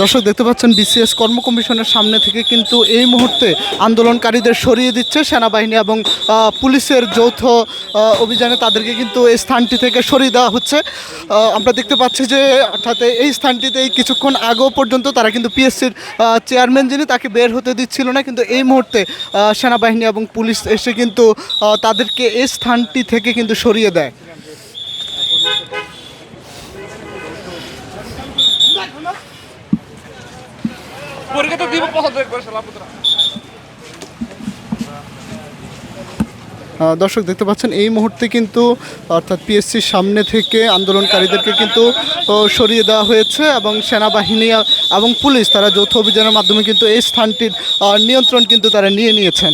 দর্শক দেখতে পাচ্ছেন বিসিএস কর্ম কমিশনের সামনে থেকে কিন্তু এই মুহূর্তে আন্দোলনকারীদের সরিয়ে দিচ্ছে সেনাবাহিনী এবং পুলিশের যৌথ অভিযানে তাদেরকে কিন্তু এই স্থানটি থেকে সরিয়ে দেওয়া হচ্ছে। আমরা দেখতে পাচ্ছি যে, অর্থাৎ এই স্থানটিতে কিছুক্ষণ আগেও পর্যন্ত তারা কিন্তু পিএসসির চেয়ারম্যান যিনি তাকে বের হতে দিচ্ছিল না, কিন্তু এই মুহূর্তে সেনাবাহিনী এবং পুলিশ এসে কিন্তু তাদেরকে এই স্থানটি থেকে কিন্তু সরিয়ে দেয়। দর্শক, দেখতে পাচ্ছেন, এই মুহূর্তে কিন্তু, অর্থাৎ পিএসসির সামনে থেকে আন্দোলনকারীদেরকে কিন্তু সরিয়ে দেওয়া হয়েছে এবং সেনাবাহিনী এবং পুলিশ তারা যৌথ অভিযানের মাধ্যমে কিন্তু এই স্থানটির নিয়ন্ত্রণ কিন্তু তারা নিয়ে নিয়েছেন।